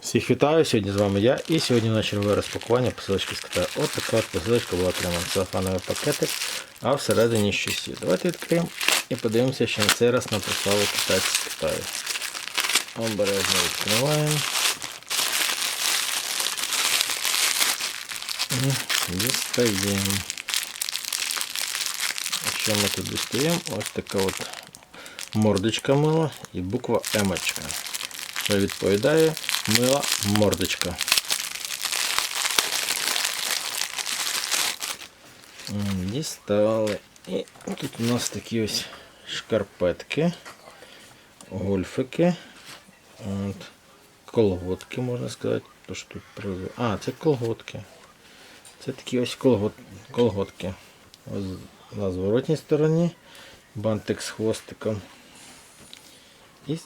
Всіх вітаю, сьогодні з вами я і сьогодні на чергове розпакування посилочки з Китаю. От така от посилочка була отримана целофановий пакетик, а всередині щось є. Давайте відкриємо і подивимося, що на цей раз нам прислали китайці з Китаю. Обережно відкриваємо. І Дістаємо. Що ми тут дістаємо? Ось така от мордочка мила і буква Емочка. Що відповідає мила мордочка. Дістали. І тут у нас такі ось шкарпетки, гольфики, от, колготки, можна сказати. То, що тут. А, це колготки. Це такі ось колгот, колготки. Ось на зворотній стороні бантик з хвостиком. І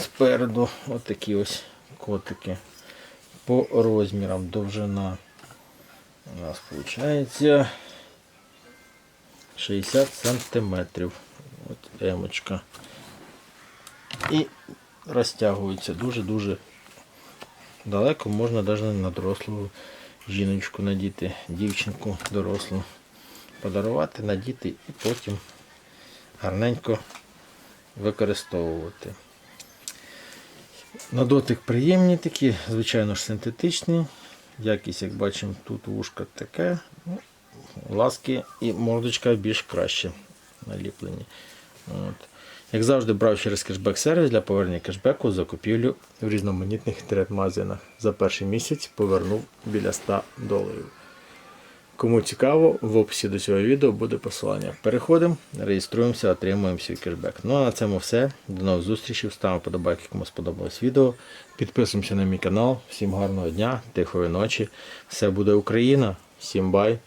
спереду отакі ось котики. По розмірам довжина у нас виходить 60 сантиметрів. От емочка. І розтягується дуже-дуже далеко, можна навіть на дорослу жіночку надіти, дівчинку дорослу подарувати, надіти і потім гарненько використовувати. На дотик приємні такі, звичайно ж синтетичні. Якість, як бачимо, тут вушка таке, ну, ласки і мордочка більш краще наліплені. От. Як завжди, брав через кешбек сервіс для повернення кешбеку за купівлю в різноманітних інтернет-магазинах. За перший місяць повернув біля 100 доларів. Кому цікаво, в описі до цього відео буде посилання. Переходимо, реєструємося, отримуємо свій кешбек. Ну а на цьому все. До нових зустрічей. Ставимо подобайки, кому сподобалось відео. Підписуємося на мій канал. Всім гарного дня, тихої ночі. Все буде Україна. Всім бай!